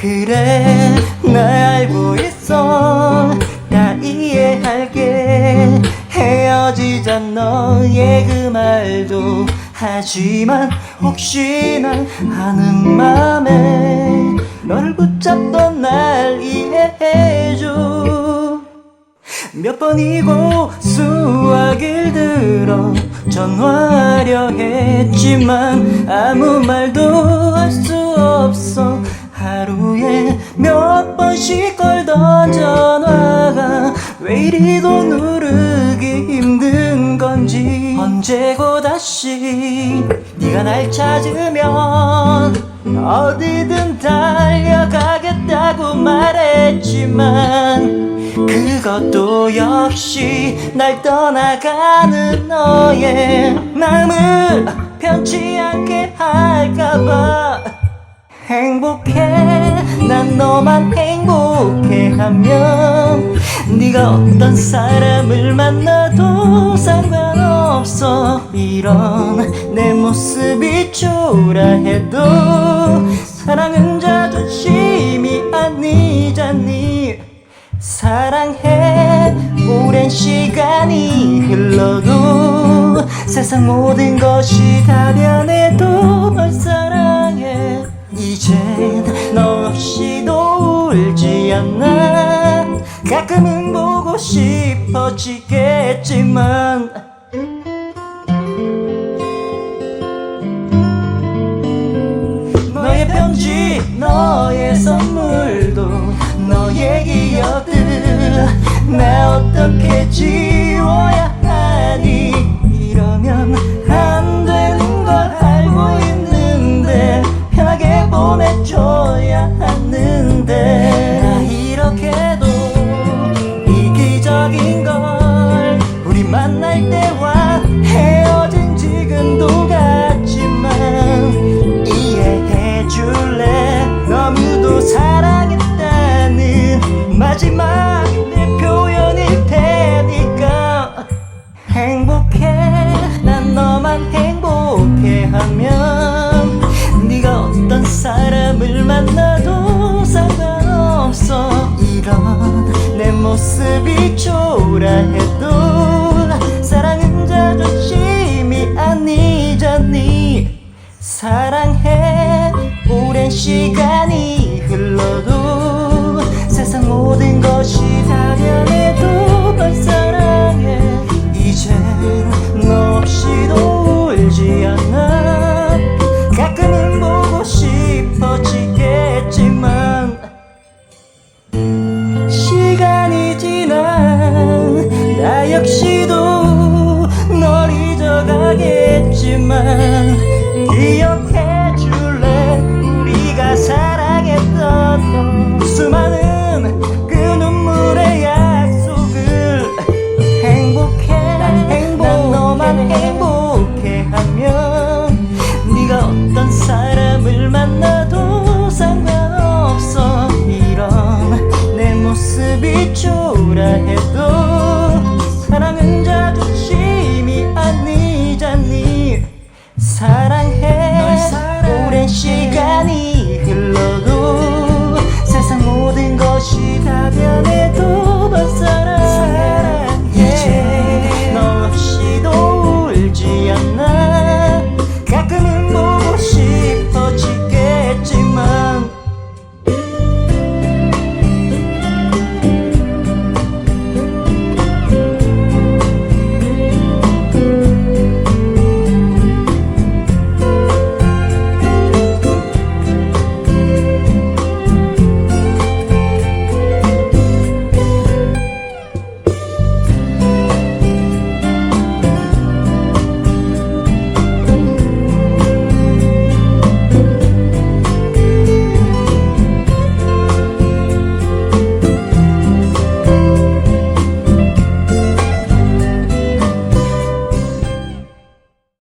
그래 나 알고 있어. 다 이해할게. 헤어지자 너의 그 말도. 하지만 혹시나 하는 맘에 널 붙잡던 날 이해해줘. 몇 번이고 수화길 들어 전화하려 했지만 아무 말도 할 수 없어 하루에 몇 번씩 걸던 전화가 왜 이리도 누르기 힘든 건지. 언제고 다시 네가 날 찾으면 어디든 달려가겠다고 말했지만 그것도 역시 날 떠나가는 너의 마음을 편치 않게 할까봐 행복해. 난 너만 행복해 하면 네가 어떤 사람을 만나도 상관없어. 이런 내 모습이 초라해도 사랑은 자존심이 아니잖니. 사랑해. 오랜 시간이 흘러도 세상 모든 것이 다 변해도 널사 싶어지겠지만 너의 편지 너의 선물도 너의 기억들 나 어떻게 지워야 하니 사람을 만나도 상관없어. 이런 내 모습이 초라해도 사랑은 자존심이 아니잖니. 사랑해 오랜 흘러도 रहे